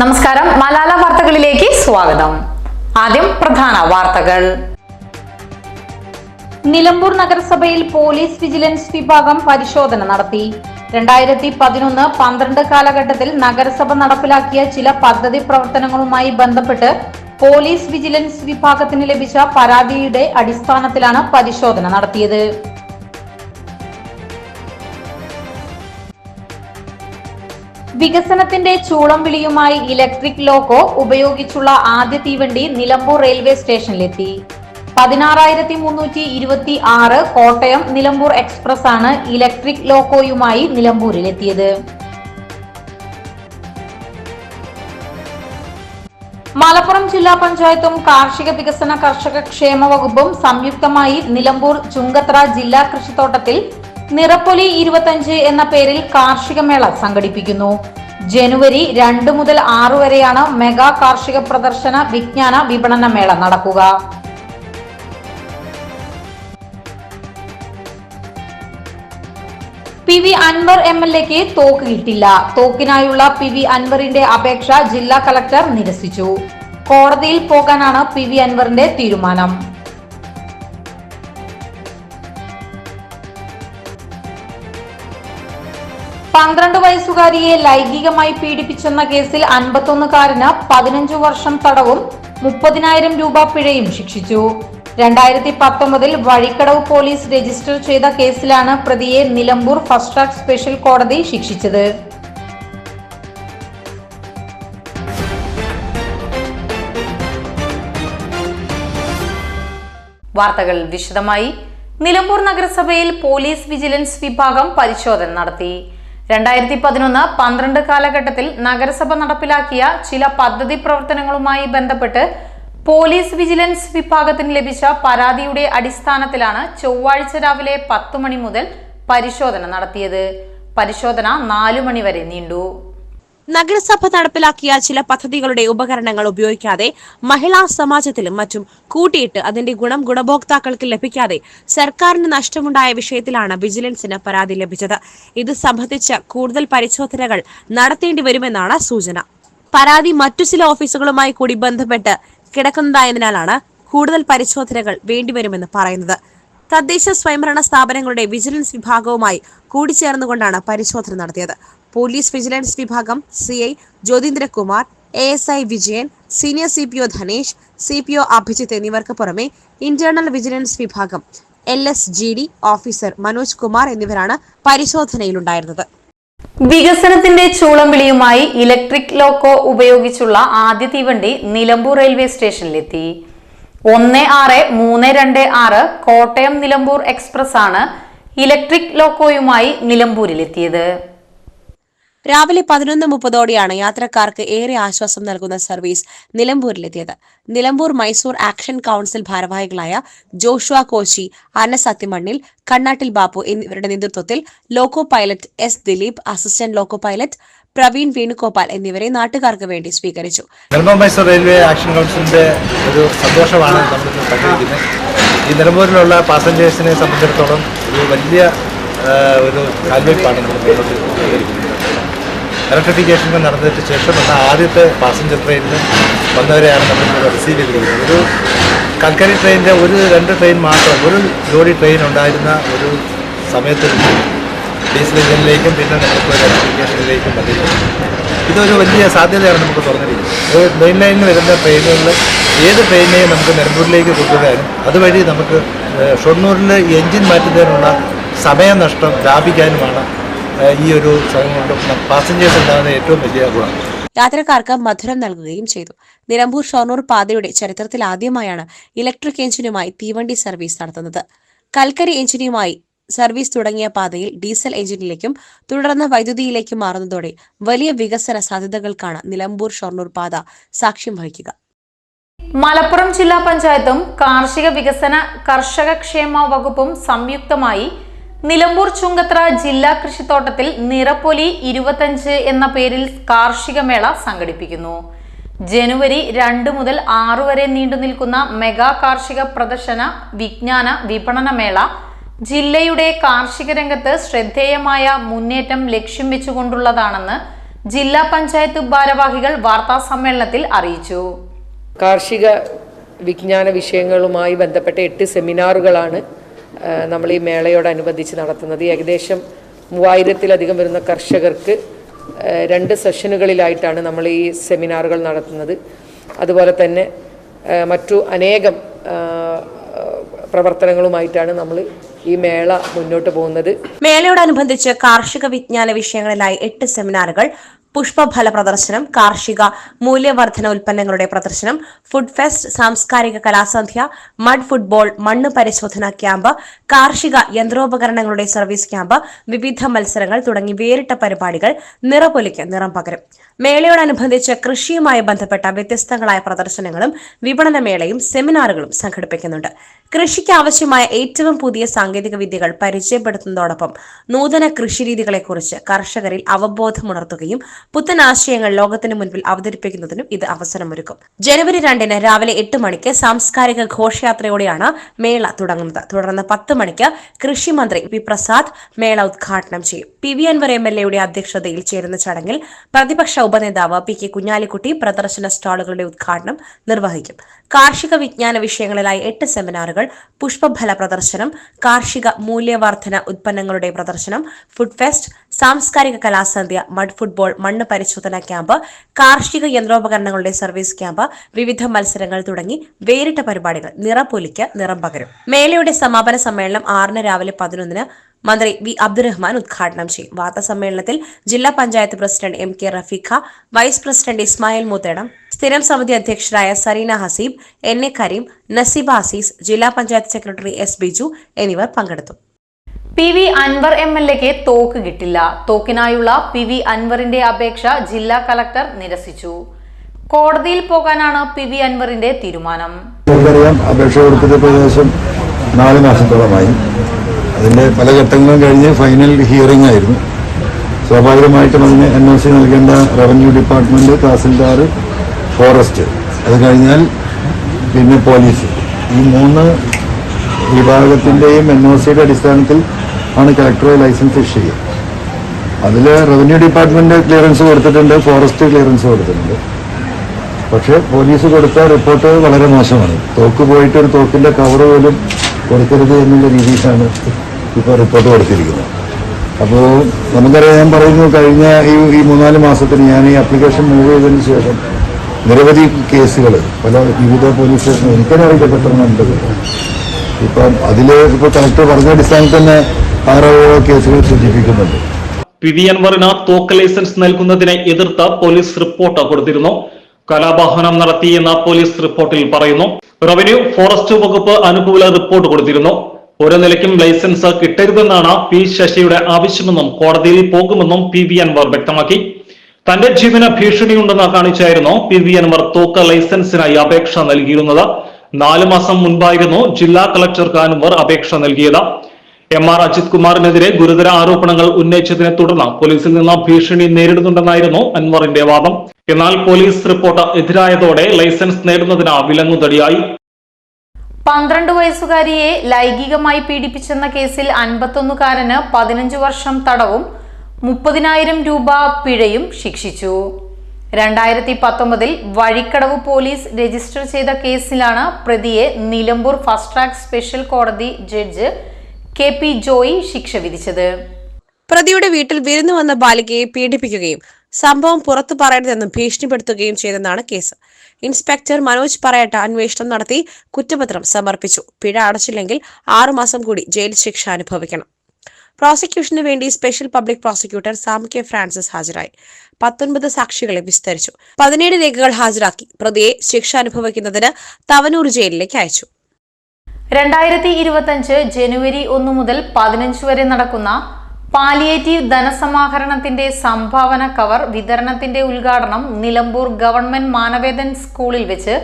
നമസ്കാരം. മലാല വാർത്തകളിലേക്ക് സ്വാഗതം. ആദ്യം പ്രധാന വാർത്തകൾ. നിലമ്പൂർ നഗരസഭയിൽ പോലീസ് വിജിലൻസ് വിഭാഗം പരിശോധന നടത്തി. രണ്ടായിരത്തി പതിനൊന്ന് പന്ത്രണ്ട് കാലഘട്ടത്തിൽ നഗരസഭ നടപ്പിലാക്കിയ ചില പദ്ധതി പ്രവർത്തനങ്ങളുമായി ബന്ധപ്പെട്ട് പോലീസ് വിജിലൻസ് വിഭാഗത്തിന് ലഭിച്ച പരാതിയുടെ അടിസ്ഥാനത്തിലാണ് പരിശോധന നടത്തിയത്. വികസനത്തിന്റെ ചൂളം വിളിയുമായി ഇലക്ട്രിക് ലോക്കോ ഉപയോഗിച്ചുള്ള ആദ്യ തീവണ്ടി നിലമ്പൂർ റെയിൽവേ സ്റ്റേഷനിലെത്തി. പതിനാറായിരത്തി മുന്നൂറ്റി ഇരുപത്തി ആറ് കോട്ടയം നിലമ്പൂർ എക്സ്പ്രസ് ആണ് ഇലക്ട്രിക് ലോക്കോയുമായി നിലമ്പൂരിലെത്തിയത്. മലപ്പുറം ജില്ലാ പഞ്ചായത്തും കാർഷിക വികസന കർഷക ക്ഷേമ വകുപ്പും സംയുക്തമായി നിലമ്പൂർ ചുങ്കത്ര ജില്ലാ കൃഷിത്തോട്ടത്തിൽ നിറപ്പൊലി ഇരുപത്തഞ്ച് എന്ന പേരിൽ കാർഷിക മേള സംഘടിപ്പിക്കുന്നു. ജനുവരി രണ്ട് മുതൽ ആറ് വരെയാണ് മെഗാ കാർഷിക പ്രദർശന വിജ്ഞാന വിപണന മേള നടക്കുക. P V Anvar M L എക്ക് തോക്ക് കിട്ടില്ല. തോക്കിനായുള്ള പി വി അൻവറിന്റെ അപേക്ഷ ജില്ലാ കളക്ടർ നിരസിച്ചു. കോടതിയിൽ പോകാനാണ് പി വി അൻവറിന്റെ തീരുമാനം. പന്ത്രണ്ട് വയസ്സുകാരിയെ ലൈംഗികമായി പീഡിപ്പിച്ചെന്ന കേസിൽ അൻപത്തൊന്നുകാരന് പതിനഞ്ചു വർഷം തടവും മുപ്പതിനായിരം രൂപ പിഴയും ശിക്ഷിച്ചു. രണ്ടായിരത്തി പത്തൊമ്പതിൽ വഴിക്കടവ് പോലീസ് രജിസ്റ്റർ ചെയ്ത കേസിലാണ് പ്രതിയെ നിലമ്പൂർ ഫസ്റ്റ് ട്രാക്ക് സ്പെഷ്യൽ കോടതി ശിക്ഷിച്ചത്. വാർത്തകൾ വിശദമായി. നിലമ്പൂർ നഗരസഭയിൽ പോലീസ് വിജിലൻസ് വിഭാഗം പരിശോധന നടത്തി. രണ്ടായിരത്തി പതിനൊന്ന് പന്ത്രണ്ട് കാലഘട്ടത്തിൽ നഗരസഭ നടപ്പിലാക്കിയ ചില പദ്ധതി പ്രവർത്തനങ്ങളുമായി ബന്ധപ്പെട്ട് പോലീസ് വിജിലൻസ് വിഭാഗത്തിന് ലഭിച്ച പരാതിയുടെ അടിസ്ഥാനത്തിലാണ് ചൊവ്വാഴ്ച രാവിലെ പത്തു മണി മുതൽ പരിശോധന നടത്തിയത്. പരിശോധന നാലു മണിവരെ നീണ്ടു. നഗരസഭ നടപ്പിലാക്കിയ ചില പദ്ധതികളുടെ ഉപകരണങ്ങൾ ഉപയോഗിക്കാതെ മഹിളാ സമാജത്തിലും മറ്റും കൂട്ടിയിട്ട് അതിന്റെ ഗുണം ഗുണഭോക്താക്കൾക്ക് ലഭിക്കാതെ സർക്കാരിന് നഷ്ടമുണ്ടായ വിഷയത്തിലാണ് വിജിലൻസിന് പരാതി ലഭിച്ചത്. ഇത് സംബന്ധിച്ച് കൂടുതൽ പരിശോധനകൾ നടത്തേണ്ടി വരുമെന്നാണ് സൂചന. പരാതി മറ്റു ചില ഓഫീസുകളുമായി കൂടി ബന്ധപ്പെട്ട് കിടക്കുന്നതായതിനാലാണ് കൂടുതൽ പരിശോധനകൾ വേണ്ടിവരുമെന്ന് പറയുന്നത്. തദ്ദേശ സ്വയംഭരണ സ്ഥാപനങ്ങളുടെ വിജിലൻസ് വിഭാഗവുമായി കൂടിച്ചേർന്നുകൊണ്ടാണ് പരിശോധന നടത്തിയത്. പോലീസ് വിജിലൻസ് വിഭാഗം C I Jyothindrakumar A S I Vijayan senior C P O Dhanesh C P O Abhijith എന്നിവർക്ക് പുറമെ ഇന്റേണൽ വിജിലൻസ് വിഭാഗം L S G D officer Manoj Kumar എന്നിവരാണ് പരിശോധനയിലുണ്ടായിരുന്നത്. വികസനത്തിന്റെ ചൂളം വിളിയുമായി ഇലക്ട്രിക് ലോക്കോ ഉപയോഗിച്ചുള്ള ആദ്യ തീവണ്ടി നിലമ്പൂർ റെയിൽവേ സ്റ്റേഷനിലെത്തി. ഒന്ന് ആറ് മൂന്ന് രണ്ട് ആറ് കോട്ടയം നിലമ്പൂർ എക്സ്പ്രസ് ആണ് ഇലക്ട്രിക് ലോക്കോയുമായി നിലമ്പൂരിലെത്തിയത്. രാവിലെ പതിനൊന്ന് മുപ്പതോടെയാണ് യാത്രക്കാർക്ക് ഏറെ ആശ്വാസം നൽകുന്ന സർവീസ് നിലമ്പൂരിലെത്തിയത്. നിലമ്പൂർ മൈസൂർ ആക്ഷൻ കൗൺസിൽ ഭാരവാഹികളായ ജോഷുവ കോശി അന്നസത്യമണ്ണിൽ കണ്ണാട്ടിൽ ബാപ്പു എന്നിവരുടെ നേതൃത്വത്തിൽ loco pilot S Dileep assistant loco pilot Praveen Venugopal എന്നിവരെ നാട്ടുകാർക്ക് വേണ്ടി സ്വീകരിച്ചു. മൈസൂർ റെയിൽവേ ആക്ഷൻ കൗൺസിലിന്റെ ഒരു സന്തോഷമാണ് ഈ നിലമ്പൂരിലുള്ള പാസഞ്ചേഴ്സിനെ സംബന്ധിച്ചിടത്തോളം ഒരു വലിയ ഒരു കാൽവെപ്പാണ് നമ്മൾ ഇലക്ട്രിഫിക്കേഷൻ നടന്നതിന് ശേഷം വന്ന ആദ്യത്തെ പാസഞ്ചർ ട്രെയിനിൽ വന്നവരെയാണ് നമ്മൾ റിസീവ് ചെയ്തിരിക്കുന്നത്. ഒരു കൽക്കരി ട്രെയിനിന്റെ ഒരു രണ്ട് ട്രെയിൻ മാത്രം ഒരു ജോഡി ട്രെയിൻ ഉണ്ടായിരുന്ന ഒരു സമയത്ത് ഡീസൽ എഞ്ചിനിലേക്കും പിന്നെ നമുക്ക് ഇലക്ട്രിഫിക്കേഷനിലേക്കും വന്നിരിക്കുന്നു ഇതൊരു വലിയ സാധ്യതയാണ് നമുക്ക് തുറന്നിരിക്കുന്നത്. മെയിൻ ലൈനിൽ വരുന്ന ട്രെയിനുകളിൽ ഏത് ട്രെയിനെയും നമുക്ക് നിലമ്പൂരിലേക്ക് കൊണ്ടുവരാനും അതുവഴി നമുക്ക് ഷൊണ്ണൂരിൽ എഞ്ചിൻ മാറ്റുന്നതിനുള്ള സമയനഷ്ടം ലാഭിക്കാനുമാണ് ഈ ഒരു സമയം പാസഞ്ചേഴ്സ് ഉണ്ടാകുന്ന ഏറ്റവും വലിയ ഗുണം. യാത്രക്കാർക്ക് മധുരം നൽകുകയും ചെയ്തു. നിലമ്പൂർ ഷൊർണൂർ പാതയുടെ ചരിത്രത്തിൽ ആദ്യമായാണ് ഇലക്ട്രിക് എഞ്ചിനുമായി തീവണ്ടി സർവീസ് നടത്തുന്നത്. കൽക്കരി എഞ്ചിനുമായി സർവീസ് തുടങ്ങിയ പാതയിൽ ഡീസൽ എഞ്ചിനിലേക്കും തുടർന്ന് വൈദ്യുതിയിലേക്കും മാറുന്നതോടെ വലിയ വികസന സാധ്യതകൾക്കാണ് നിലമ്പൂർ ഷൊർണൂർ പാത സാക്ഷ്യം വഹിക്കുക. മലപ്പുറം ജില്ലാ പഞ്ചായത്തും കാർഷിക വികസന കർഷക ക്ഷേമ വകുപ്പും സംയുക്തമായി നിലമ്പൂർ ചുങ്കത്ര ജില്ലാ കൃഷിത്തോട്ടത്തിൽ നിറപ്പൊലി ഇരുപത്തഞ്ച് എന്ന പേരിൽ കാർഷിക മേള സംഘടിപ്പിക്കുന്നു. ജനുവരി രണ്ട് മുതൽ ആറ് വരെ നീണ്ടു നിൽക്കുന്ന മെഗാ കാർഷിക പ്രദർശന വിജ്ഞാന വിപണന മേള ജില്ലയുടെ കാർഷിക രംഗത്ത് ശ്രദ്ധേയമായ മുന്നേറ്റം ലക്ഷ്യം വെച്ചുകൊണ്ടുള്ളതാണെന്ന് ജില്ലാ പഞ്ചായത്ത് ഭാരവാഹികൾ വാർത്താ സമ്മേളനത്തിൽ അറിയിച്ചു. കാർഷിക വിജ്ഞാന വിഷയങ്ങളുമായി ബന്ധപ്പെട്ട എട്ട് സെമിനാറുകളാണ് നമ്മൾ ഈ മേളയോടനുബന്ധിച്ച് നടത്തുന്നത്. ഏകദേശം മൂവായിരത്തിലധികം വരുന്ന കർഷകർക്ക് രണ്ട് സെഷനുകളിലായിട്ടാണ് നമ്മൾ ഈ സെമിനാറുകൾ നടത്തുന്നത്. അതുപോലെ തന്നെ മറ്റു അനേകം പ്രവർത്തനങ്ങളുമായിട്ടാണ് നമ്മൾ ഈ മേള മുന്നോട്ട് പോകുന്നത്. മേളയോടനുബന്ധിച്ച് കാർഷിക വിജ്ഞാന വിഷയങ്ങളിലായി എട്ട് സെമിനാറുകൾ പുഷ്പഫല പ്രദർശനം കാർഷിക മൂല്യവർദ്ധന ഉൽപ്പന്നങ്ങളുടെ പ്രദർശനം ഫുഡ് ഫെസ്റ്റ് സാംസ്കാരിക കലാസന്ധ്യ മഡ് ഫുട്ബോൾ മണ്ണ് പരിശോധന ക്യാമ്പ് കാർഷിക യന്ത്രോപകരണങ്ങളുടെ സർവീസ് ക്യാമ്പ് വിവിധ മത്സരങ്ങൾ തുടങ്ങി വേറിട്ട പരിപാടികൾ നിറപൊലിക്ക് നിറം പകരും. മേളയോടനുബന്ധിച്ച് കൃഷിയുമായി ബന്ധപ്പെട്ട വ്യത്യസ്തങ്ങളായ പ്രദർശനങ്ങളും വിപണനമേളയും സെമിനാറുകളും സംഘടിപ്പിക്കുന്നുണ്ട്. കൃഷിക്ക് ആവശ്യമായ ഏറ്റവും പുതിയ സാങ്കേതിക വിദ്യകൾ പരിചയപ്പെടുത്തുന്നതോടൊപ്പം നൂതന കൃഷിരീതികളെക്കുറിച്ച് കർഷകരിൽ അവബോധമുണർത്തുകയും പുത്തൻ ആശയങ്ങൾ ലോകത്തിന് മുൻപിൽ അവതരിപ്പിക്കുന്നതിനും ഇത് അവസരമൊരുക്കും. ജനുവരി രണ്ടിന് രാവിലെ എട്ട് മണിക്ക് സാംസ്കാരിക ഘോഷയാത്രയോടെയാണ് മേള തുടങ്ങുന്നത്. തുടർന്ന് പത്ത് മണിക്ക് കൃഷി മന്ത്രി പി പ്രസാദ് മേള ഉദ്ഘാടനം ചെയ്യും. P V Anvar M L എയുടെ അധ്യക്ഷതയിൽ ചേരുന്ന ചടങ്ങിൽ പ്രതിപക്ഷ ഉപനേതാവ് പി കെ കുഞ്ഞാലിക്കുട്ടി പ്രദർശന സ്റ്റാളുകളുടെ ഉദ്ഘാടനം നിർവഹിക്കും. കാർഷിക വിജ്ഞാന വിഷയങ്ങളിലായി എട്ട് സെമിനാറുകൾ പുഷ്പഫല പ്രദർശനം കാർഷിക മൂല്യവർദ്ധന ഉൽപ്പന്നങ്ങളുടെ പ്രദർശനം ഫുഡ് ഫെസ്റ്റ് സാംസ്കാരിക കലാസന്ധ്യ മഡ് ഫുട്ബോൾ മണ്ണ് പരിശോധന ക്യാമ്പ് കാർഷിക യന്ത്രോപകരണങ്ങളുടെ സർവീസ് ക്യാമ്പ് വിവിധ മത്സരങ്ങൾ തുടങ്ങി വേറിട്ട പരിപാടികൾ. നിറപ്പൊലിക്ക് നിറം പകരും. മേളയുടെ സമാപന സമ്മേളനം ആറിന് രാവിലെ പതിനൊന്നിന് മന്ത്രി വി അബ്ദുറഹ്മാൻ ഉദ്ഘാടനം ചെയ്യും. വാർത്താ സമ്മേളനത്തിൽ ജില്ലാ panchayat president M K Rafeeqa vice president Ismail Muthedam സ്ഥിരം സമിതി അധ്യക്ഷരായ സരീന ഹസീബ് എൻ എ കരീം നസീബ അസീസ് ജില്ലാ പഞ്ചായത്ത് സെക്രട്ടറി എസ് ബിജു എന്നിവർ പങ്കെടുത്തു. P V Anvar M L എക്ക് തോക്ക് കിട്ടില്ല. തോക്കിനായുള്ള പി വി അൻവറിന്റെ അപേക്ഷ ജില്ലാ കളക്ടർ നിരസിച്ചു. കോടതിയിൽ പോകാനാണ് പി വി അൻവറിന്റെ തീരുമാനം. അപേക്ഷ കൊടുത്തിട്ട് നാല് മാസത്തോളമായി. അതിന്റെ പല ഘട്ടങ്ങളും കഴിഞ്ഞ് ഫൈനൽ ഹിയറിംഗ് ആയിരുന്നു. സ്വാഭാവികമായിട്ടും അതിന് എൻ ഒ സി നൽകേണ്ട റവന്യൂ ഡിപ്പാർട്ട്മെന്റ് തഹസിൽദാർ ഫോറസ്റ്റ് അത് കഴിഞ്ഞാൽ പിന്നെ പോലീസ് ഈ മൂന്ന് വിഭാഗത്തിന്റെയും എൻ ഒ സിയുടെ അടിസ്ഥാനത്തിൽ ആണ് കളക്ടർ ലൈസൻസ് ഇഷ്യൂ ചെയ്യുക അതിൽ റവന്യൂ ഡിപ്പാർട്ട്മെന്റ് ക്ലിയറൻസ് കൊടുത്തിട്ടുണ്ട് ഫോറസ്റ്റ് ക്ലിയറൻസ് കൊടുത്തിട്ടുണ്ട്. പക്ഷേ പോലീസ് കൊടുത്ത റിപ്പോർട്ട് വളരെ മോശമാണ്. തോക്ക് പോയിട്ട് ഒരു തോക്കിന്റെ കവർ പോലും കൊടുക്കരുത് എന്നുള്ള രീതിയിലാണ് ഇപ്പോൾ റിപ്പോർട്ട് കൊടുത്തിരിക്കുന്നത്. അപ്പോൾ നമുക്കറിയാം ഞാൻ പറയുന്നു കഴിഞ്ഞ ഈ ഈ മൂന്നാൽ മാസത്തിന് ഞാൻ ഈ അപ്ലിക്കേഷൻ മൂവ് ചെയ്തതിന് ശേഷം നിരവധി കേസുകൾ പല വിവിധ പോലീസ് സ്റ്റേഷനും എനിക്കന്നെ അറിയിക്കപ്പെട്ടെന്നുണ്ട് ഇപ്പം അതിൽ ഇപ്പോൾ കളക്ടർ പറഞ്ഞ അടിസ്ഥാനത്തിൽ തന്നെ ആറോളം കേസുകൾ സൂചിപ്പിക്കുന്നുണ്ട്. പി വി അൻവറിന് തോക്ക് ലൈസൻസ് നൽകുന്നതിനെ എതിർത്ത് പോലീസ് റിപ്പോർട്ട് കൊടുത്തിരുന്നു. കലാപാഹനം നടത്തിയെന്ന പോലീസ് റിപ്പോർട്ടിൽ പറയുന്നു. റവന്യൂ ഫോറസ്റ്റ് വകുപ്പ് അനുകൂല റിപ്പോർട്ട് കൊടുത്തിരുന്നു. ഒരു നിലയ്ക്കും ലൈസൻസ് കിട്ടരുതെന്നാണ് പി ശശിയുടെ ആവശ്യമെന്നും കോടതിയിൽ പോകുമെന്നും പി വി അൻവർ വ്യക്തമാക്കി. തന്റെ ജീവന ഭീഷണിയുണ്ടെന്ന് കാണിച്ചായിരുന്നു പി വി അൻവർ തോക്ക് ലൈസൻസിനായി അപേക്ഷ നൽകിയിരുന്നത്. നാലു മാസം മുൻപായിരുന്നു ജില്ലാ കളക്ടർക്ക് അൻവർ അപേക്ഷ നൽകിയത്. എം ആർ അജിത് കുമാറിനെതിരെ ഗുരുതര ആരോപണങ്ങൾ ഉന്നയിച്ചതിനെ തുടർന്ന് പോലീസിൽ നിന്ന് ഭീഷണി നേരിടുന്നുണ്ടെന്നായിരുന്നു അൻവറിന്റെ വാദം. എന്നാൽ പോലീസ് റിപ്പോർട്ട് എതിരായതോടെ ലൈസൻസ് നേടുന്നതിന് വിലങ്ങുതടിയായി. പന്ത്രണ്ട് വയസ്സുകാരിയെ ലൈംഗികമായി പീഡിപ്പിച്ചെന്ന കേസിൽ അൻപത്തൊന്നുകാരന് പതിനഞ്ച് വർഷം തടവും മുപ്പതിനായിരം രൂപ പിഴയും ശിക്ഷിച്ചു. രണ്ടായിരത്തി പത്തൊമ്പതിൽ വഴിക്കടവ് പോലീസ് രജിസ്റ്റർ ചെയ്ത കേസിലാണ് പ്രതിയെ നിലമ്പൂർ ഫസ്റ്റ് ട്രാക്ക് സ്പെഷ്യൽ കോടതി ജഡ്ജ് കെ പി ജോയി ശിക്ഷ വിധിച്ചത്. പ്രതിയുടെ വീട്ടിൽ വിരുന്നു വന്ന ബാലികയെ പീഡിപ്പിക്കുകയും സംഭവം പുറത്തു പറയരുതെന്നും ഭീഷണിപ്പെടുത്തുകയും ചെയ്തെന്നാണ് കേസ്. ഇൻസ്പെക്ടർ മനോജ് പറയട്ട അന്വേഷണം നടത്തി കുറ്റപത്രം സമർപ്പിച്ചു. പിഴ അടച്ചില്ലെങ്കിൽ ആറുമാസം കൂടി ജയിൽ ശിക്ഷ അനുഭവിക്കണം. പ്രോസിക്യൂഷന് വേണ്ടി special public prosecutor Sam K Francis ഹാജരായി. പത്തൊൻപത് സാക്ഷികളെ വിസ്തരിച്ചു. പതിനേഴ് രേഖകൾ ഹാജരാക്കി പ്രതിയെ ശിക്ഷ അനുഭവിക്കുന്നതിന് തവനൂർ ജയിലിലേക്ക് അയച്ചു. രണ്ടായിരത്തി ഇരുപത്തഞ്ച് ജനുവരി ഒന്ന് മുതൽ പതിനഞ്ച് വരെ നടക്കുന്ന പാലിയേറ്റീവ് ധനസമാഹരണത്തിന്റെ സംഭാവന കവർ വിതരണത്തിന്റെ ഉദ്ഘാടനം നിലമ്പൂർ ഗവൺമെന്റ് മാനവേദൻ സ്കൂളിൽ വെച്ച്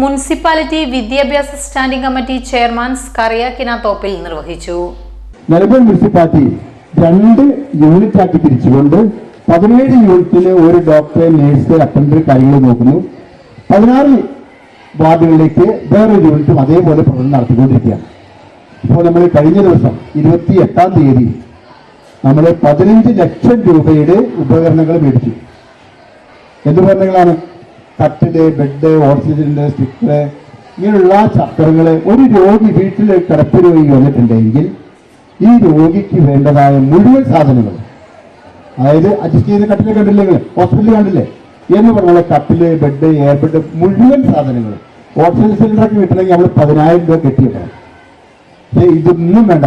മുനിസിപ്പാലിറ്റി വിദ്യാഭ്യാസ standing committee chairman Scaria Kinathoppil നിർവഹിച്ചു. മുനിസിപ്പാലിറ്റി രണ്ട് യൂണിറ്റ് ആക്കി തിരിച്ചുകൊണ്ട് പതിനേഴ് യൂണിറ്റിൽ ഒരു ഡോക്ടറെ നേഴ്സ് അറ്റൻഡർ കാര്യങ്ങൾ നോക്കുന്നു. പതിനാറ് വാർഡുകളിലേക്ക് വേറൊരു യൂണിറ്റും അതേപോലെ പ്രകടനം നടത്തിക്കൊണ്ടിരിക്കുകയാണ്. ഇപ്പോൾ നമ്മൾ കഴിഞ്ഞ ദിവസം ഇരുപത്തി എട്ടാം തീയതി നമ്മൾ പതിനഞ്ച് ലക്ഷം രൂപയുടെ ഉപകരണങ്ങൾ മേടിച്ചു. എന്തുപകരണങ്ങളാണ് കട്ടിൽ ബെഡ് ഓക്സിജന് സ്റ്റിക്കറ് ഇങ്ങനെയുള്ള ചക്രങ്ങൾ ഒരു രോഗി വീട്ടിൽ കിടപ്പ് രോഗി വന്നിട്ടുണ്ടെങ്കിൽ ഈ രോഗിക്ക് വേണ്ടതായ മുഴുവൻ സാധനങ്ങൾ അതായത് അഡ്ജസ്റ്റ് ചെയ്ത് കട്ടിലെ കണ്ടില്ലെങ്കിൽ ഹോസ്പിറ്റലിൽ കണ്ടില്ലേ? എന്ന് പറഞ്ഞാൽ കപ്പിൽ ബെഡ് എയർ ബെഡ് മുഴുവൻ സാധനങ്ങൾ ഓക്സിജൻ സിലിണ്ടറൊക്കെ കിട്ടണമെങ്കിൽ നമ്മൾ പതിനായിരം രൂപ കെട്ടിയിട്ടാണ് പക്ഷേ ഇതൊന്നും വേണ്ട.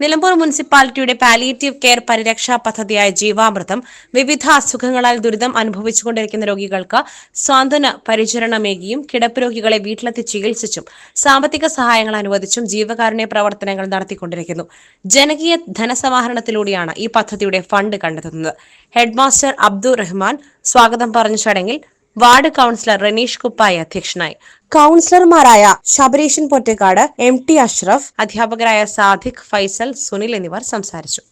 നിലമ്പൂർ മുനിസിപ്പാലിറ്റിയുടെ പാലിയേറ്റീവ് കെയർ പരിരക്ഷാ പദ്ധതിയായ ജീവാമൃതം വിവിധ അസുഖങ്ങളാൽ ദുരിതം അനുഭവിച്ചുകൊണ്ടിരിക്കുന്ന രോഗികൾക്ക് സ്വാന്തന പരിചരണമേകിയും കിടപ്പ് രോഗികളെ വീട്ടിലെത്തി ചികിത്സിച്ചും സാമ്പത്തിക സഹായങ്ങൾ അനുവദിച്ചും ജീവകാരുണ്യ പ്രവർത്തനങ്ങൾ നടത്തിക്കൊണ്ടിരിക്കുന്നു. ജനകീയ ധനസമാഹരണത്തിലൂടെയാണ് ഈ പദ്ധതിയുടെ ഫണ്ട് കണ്ടെത്തുന്നത്. ഹെഡ്മാസ്റ്റർ അബ്ദുൾ റഹ്മാൻ സ്വാഗതം പറഞ്ഞ ചടങ്ങിൽ വാർഡ് കൌൺസിലർ റനീഷ് കുപ്പായ അധ്യക്ഷനായി. കൌൺസിലർമാരായ ശബരീഷൻ പൊറ്റക്കാട് എം ടി അഷ്റഫ് അധ്യാപകരായ സാദിഖ് ഫൈസൽ സുനിൽ എന്നിവർ സംസാരിച്ചു.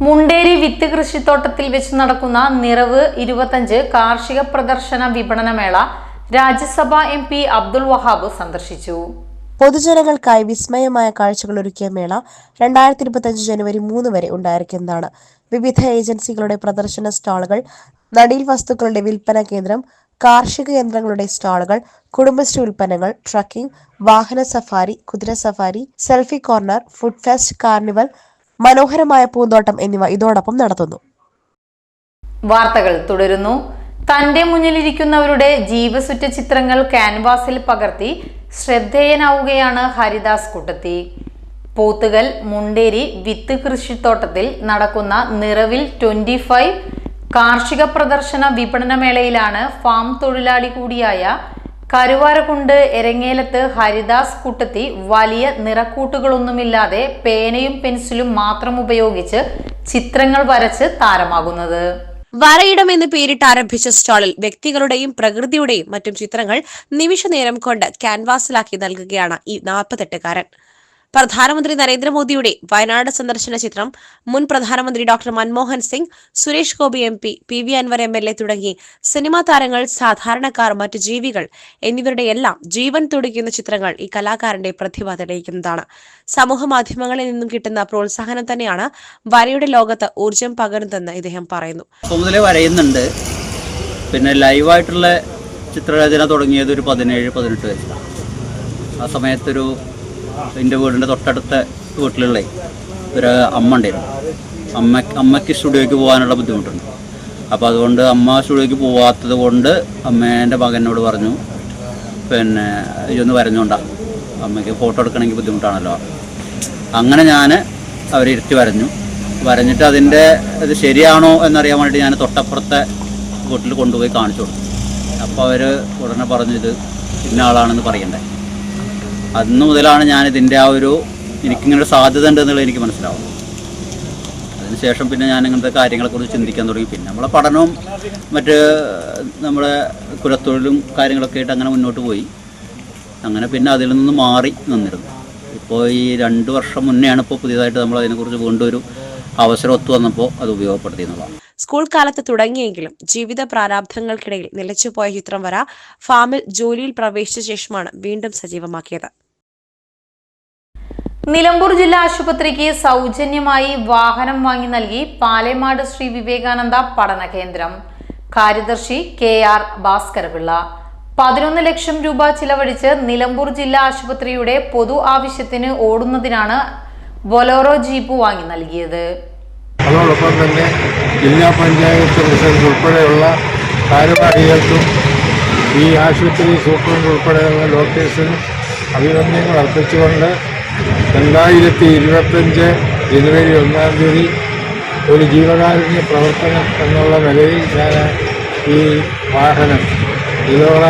മുണ്ടേരി വിത്ത് കൃഷിത്തോട്ടത്തിൽ വെച്ച് നടക്കുന്ന നിറവ് ഇരുപത്തഞ്ച് കാർഷിക പ്രദർശന വിപണനമേള രാജ്യസഭ എം പി അബ്ദുൾ വഹാബ് സന്ദർശിച്ചു. പൊതുജനങ്ങൾക്കായി വിസ്മയമായ കാഴ്ചകൾ ഒരുക്കിയ മേള രണ്ടായിരത്തി ഇരുപത്തിയഞ്ച് ജനുവരി മൂന്ന് വരെ ഉണ്ടായിരിക്കുന്നതാണ്. വിവിധ ഏജൻസികളുടെ പ്രദർശന സ്റ്റാളുകൾ നടീൽ വസ്തുക്കളുടെ വിൽപ്പന കേന്ദ്രം കാർഷിക യന്ത്രങ്ങളുടെ സ്റ്റാളുകൾ കുടുംബശ്രീ ഉൽപ്പന്നങ്ങൾ ട്രക്കിംഗ് വാഹന സഫാരി കുതിര safari selfie corner food fest carnival മനോഹരമായ പൂന്തോട്ടം എന്നിവ ഇതോടൊപ്പം നടത്തുന്നു. വാർത്തകൾ തുടരുന്നു. തന്റെ മുന്നിലിരിക്കുന്നവരുടെ ജീവസുറ്റ ചിത്രങ്ങൾ ക്യാൻവാസിൽ പകർത്തി ശ്രദ്ധേയനാവുകയാണ് ഹരിദാസ് കുട്ടത്തി. പോത്തുകൽ മുണ്ടേരി വിത്ത് കൃഷിത്തോട്ടത്തിൽ നടക്കുന്ന നിറവിൽ ട്വന്റി ഫൈവ് കാർഷിക പ്രദർശന വിപണനമേളയിലാണ് ഫാം തൊഴിലാളി കൂടിയായ കരുവാരക്കുണ്ട് എരങ്ങേലത്ത് ഹരിദാസ് കുട്ടത്തി വലിയ നിറക്കൂട്ടുകളൊന്നുമില്ലാതെ പേനയും പെൻസിലും മാത്രം ഉപയോഗിച്ച് ചിത്രങ്ങൾ വരച്ച് താരമാകുന്നത്. വരയിടം എന്ന് പേരിട്ട് ആരംഭിച്ച സ്റ്റാളിൽ വ്യക്തികളുടെയും പ്രകൃതിയുടെയും മറ്റും ചിത്രങ്ങൾ നിമിഷനേരം കൊണ്ട് ക്യാൻവാസിലാക്കി നൽകുകയാണ് ഈ നാൽപ്പത്തെട്ടുകാരൻ. പ്രധാനമന്ത്രി നരേന്ദ്രമോദിയുടെ വയനാട് സന്ദർശന ചിത്രം മുൻ പ്രധാനമന്ത്രി doctor Manmohan Singh Suresh Gopi M P P V Anvar M L A തുടങ്ങി സിനിമാ താരങ്ങൾ സാധാരണക്കാർ മറ്റു ജീവികൾ എന്നിവരുടെ എല്ലാം ജീവൻ തുടിക്കുന്ന ചിത്രങ്ങൾ ഈ കലാകാരന്റെ പ്രതിഭ തെളിയിക്കുന്നതാണ്. സമൂഹ മാധ്യമങ്ങളിൽ നിന്നും കിട്ടുന്ന പ്രോത്സാഹനം തന്നെയാണ് വരയുടെ ലോകത്ത് ഊർജം പകരുന്നതെന്ന് ഇദ്ദേഹം പറയുന്നു. വരയുന്നുണ്ട്. പിന്നെ ലൈവായിട്ടുള്ള ചിത്രരചന തുടങ്ങിയത് ഒരു പതിനേഴ് പതിനെട്ട് വയസ്സ് ആ സമയത്തൊരു എന്റെ വീടിന്റെ തൊട്ടടുത്ത വീട്ടിലുള്ള ഒരു അമ്മ ഉണ്ടായിരുന്നു. അമ്മ അമ്മയ്ക്ക് സ്റ്റുഡിയോയ്ക്ക് പോകാനുള്ള ബുദ്ധിമുട്ടുണ്ട്. അപ്പോൾ അതുകൊണ്ട് അമ്മ സ്റ്റുഡിയോയ്ക്ക് പോവാത്തത് കൊണ്ട് അമ്മേന്റെ മകനോട് പറഞ്ഞു പിന്നെ ഇതൊന്ന് വരഞ്ഞോണ്ടാ. അമ്മയ്ക്ക് ഫോട്ടോ എടുക്കണമെങ്കിൽ ബുദ്ധിമുട്ടാണല്ലോ. അങ്ങനെ ഞാൻ അവരെ ഇരുത്തി വരഞ്ഞു. വരഞ്ഞിട്ട് അതിന്റെ ഇത് ശരിയാണോ എന്നറിയാൻ വേണ്ടിയിട്ട് ഞാൻ തൊട്ടപ്പുറത്തെ വീട്ടിൽ കൊണ്ടുപോയി കാണിച്ചു കൊടുത്തു. അപ്പോൾ അവർ ഉടനെ പറഞ്ഞു ഇത് ഇന്ന ആളാണെന്ന് പറയണ്ടേ. അന്ന് മുതലാണ് ഞാൻ ഇതിന്റെ ആ ഒരു എനിക്കിങ്ങനെ ഒരു സാധ്യത ഉണ്ട് എന്നുള്ളത് എനിക്ക് മനസ്സിലാവും അതിനുശേഷം പിന്നെ ഞാൻ ഇങ്ങനത്തെ കാര്യങ്ങളെക്കുറിച്ച് ചിന്തിക്കാൻ തുടങ്ങി. പിന്നെ നമ്മളെ പഠനവും മറ്റ് നമ്മുടെ കുലത്തൊഴിലും കാര്യങ്ങളൊക്കെ ആയിട്ട് അങ്ങനെ മുന്നോട്ട് പോയി. അങ്ങനെ പിന്നെ അതിൽ നിന്ന് മാറി നിന്നിരുന്നു. ഇപ്പോൾ ഈ രണ്ട് വർഷം മുന്നെയാണ് ഇപ്പോൾ പുതിയതായിട്ട് നമ്മൾ അതിനെക്കുറിച്ച് വീണ്ടും ഒരു അവസരം ഒത്തു വന്നപ്പോൾ അത് ഉപയോഗപ്പെടുത്തി എന്നുള്ളതാണ്. സ്കൂൾ കാലത്ത് തുടങ്ങിയെങ്കിലും ജീവിത പ്രാരാബ്ധങ്ങൾക്കിടയിൽ നിലച്ചുപോയ ചിത്രം വര ഫാമിൽ ജോലിയിൽ പ്രവേശിച്ച ശേഷമാണ് വീണ്ടും സജീവമാക്കിയത്. നിലമ്പൂർ ജില്ലാ ആശുപത്രിക്ക് സൗജന്യമായി വാഹനം വാങ്ങി നൽകി പാലേമാട് ശ്രീ വിവേകാനന്ദ പഠന കേന്ദ്രം. കാര്യദർശി കെ ആർ ഭാസ്കരപിള്ള. പതിനൊന്ന് ലക്ഷം രൂപ ചിലവഴിച്ച് നിലമ്പൂർ ജില്ലാ ആശുപത്രിയുടെ പൊതു ആവശ്യത്തിന് ഓടുന്നതിനാണ് ബൊലോറോ ജീപ്പ് വാങ്ങി നൽകിയത്. അതോടൊപ്പം തന്നെ ജില്ലാ പഞ്ചായത്ത് പ്രസിഡന്റ് ഉൾപ്പെടെയുള്ള ഭാരവാഹികൾക്കും ഈ ആശുപത്രി സൂപ്രണ്ട് ഉൾപ്പെടെയുള്ള ഡോക്ടേഴ്സിനും അഭിനന്ദനങ്ങൾ അർപ്പിച്ചുകൊണ്ട് രണ്ടായിരത്തി ഇരുപത്തഞ്ച് ജനുവരി ഒന്നാം തീയതി ഒരു ജീവകാരുണ്യ പ്രവർത്തനം എന്നുള്ള നിലയിൽ ഞാൻ ഈ വാഹനം ഇതോറ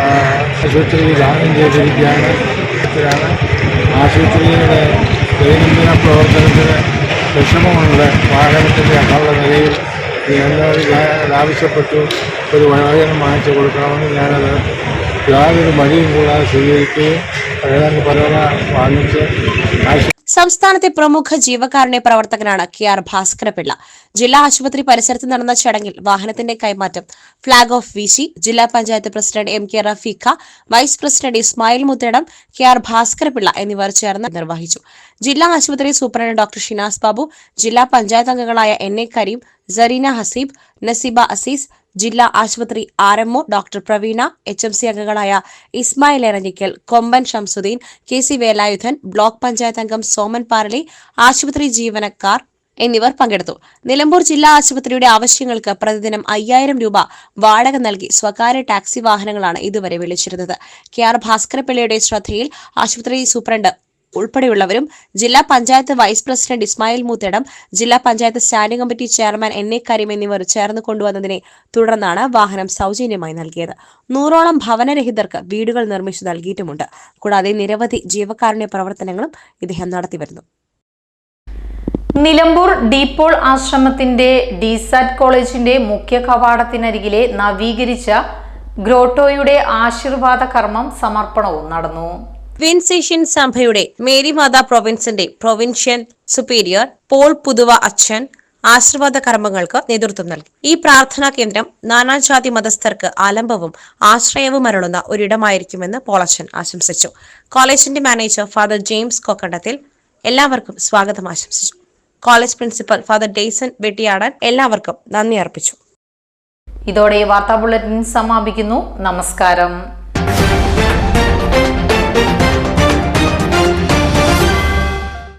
ആശുപത്രിയിൽ ദാനം ചെയ്തിരിക്കുകയാണ്. ഇത്തരമാണ് ആശുപത്രിയുടെ ദൈനംദിന പ്രവർത്തനത്തിന് വിഷമമുണ്ട് വാഹനത്തിന്റെ എന്നുള്ള നിലയിൽ എന്നോട് ആവശ്യപ്പെട്ടു. ഒരു വാഹനം വാങ്ങിച്ചു കൊടുക്കണമെന്ന് ഞാനത് യാതൊരു മടിയും കൂടാതെ സ്വീകരിക്കുകയും വാങ്ങിച്ച് സംസ്ഥാനത്തെ പ്രമുഖ ജീവകാരുണ്യ പ്രവർത്തകനാണ് കെ ആർ ഭാസ്കരപിള്ള. ജില്ലാ ആശുപത്രി പരിസരത്ത് നടന്ന ചടങ്ങിൽ വാഹനത്തിന്റെ കൈമാറ്റം. ഫ്ളാഗ് ഓഫ് വീശി ജില്ലാ panchayat president M K Rafeeqa vice president Ismail Muthedam K R Bhaskara Pillai എന്നിവർ ചേർന്ന് നിർവഹിച്ചു. ജില്ലാ ആശുപത്രി സൂപ്രണ്ട് ഡോക്ടർ ഷിനാസ് ബാബു ജില്ലാ പഞ്ചായത്ത് അംഗങ്ങളായ എൻ എ കരീം സരീന ഹസീബ് നസീബ അസീസ് ജില്ലാ ആശുപത്രി R MO doctor Praveena H M C അംഗങ്ങളായ Ismail Eranjikkal Komban Shamsudheen K C Velayudhan block panchayat അംഗം സോമൻ പാറലി ആശുപത്രി ജീവനക്കാർ എന്നിവർ പങ്കെടുത്തു. നിലമ്പൂർ ജില്ലാ ആശുപത്രിയുടെ ആവശ്യങ്ങൾക്ക് പ്രതിദിനം അയ്യായിരം രൂപ വാടക നൽകി സ്വകാര്യ ടാക്സി വാഹനങ്ങളാണ് ഇതുവരെ വിളിച്ചിരുന്നത്. കെ ആർ ഭാസ്കരപിള്ളയുടെ ശ്രദ്ധയിൽ ആശുപത്രി സൂപ്രണ്ട് ഉൾപ്പെടെയുള്ളവരും ജില്ലാ പഞ്ചായത്ത് വൈസ് പ്രസിഡന്റ് ഇസ്മായിൽ മൂത്തേടം ജില്ലാ panchayat standing committee chairman N A Kareem എന്നിവർ ചേർന്ന് കൊണ്ടുവന്നതിനെ തുടർന്നാണ് വാഹനം സൗജന്യമായി നൽകിയത്. നൂറോളം ഭവനരഹിതർക്ക് വീടുകൾ നിർമ്മിച്ചു നൽകിയിട്ടുമുണ്ട്. കൂടാതെ നിരവധി ജീവകാരുണ്യ പ്രവർത്തനങ്ങളും ഇദ്ദേഹം നടത്തിവരുന്നു. നിലമ്പൂർ ഡീപ്പോൾ ആശ്രമത്തിന്റെ ഡിസാറ്റ് കോളേജിന്റെ മുഖ്യ കവാടത്തിനരികിലെ നവീകരിച്ച ഗ്രോട്ടോയുടെ ആശീർവാദ കർമ്മം സമർപ്പണവും നടന്നു. വിൻസേഷ്യൻ സഭയുടെ മേരിമാത പ്രൊവിൻസിന്റെ പ്രൊവിൻഷ്യൽ സുപ്പീരിയർ പോൾ പുതുവ അച്ഛൻ ആശീർവാദ കർമ്മങ്ങൾക്ക് നേതൃത്വം നൽകി. ഈ പ്രാർത്ഥനാ കേന്ദ്രം നാനാജാതി മതസ്ഥർക്ക് ആലംബവും ആശ്രയവും അരുളുന്ന ഒരിടമായിരിക്കുമെന്ന് പോളച്ചൻ ആശംസിച്ചു. കോളേജിന്റെ മാനേജർ ഫാദർ ജെയിംസ് കൊക്കണ്ടത്തിൽ എല്ലാവർക്കും സ്വാഗതം ആശംസിച്ചു. College principal father Dayson Vettiyadan എല്ലാവർക്കും നന്ദി അർപ്പിച്ചു. ഇതോടെ വാർത്താ ബുള്ളറ്റിൻ സമാപിക്കുന്നു. നമസ്കാരം.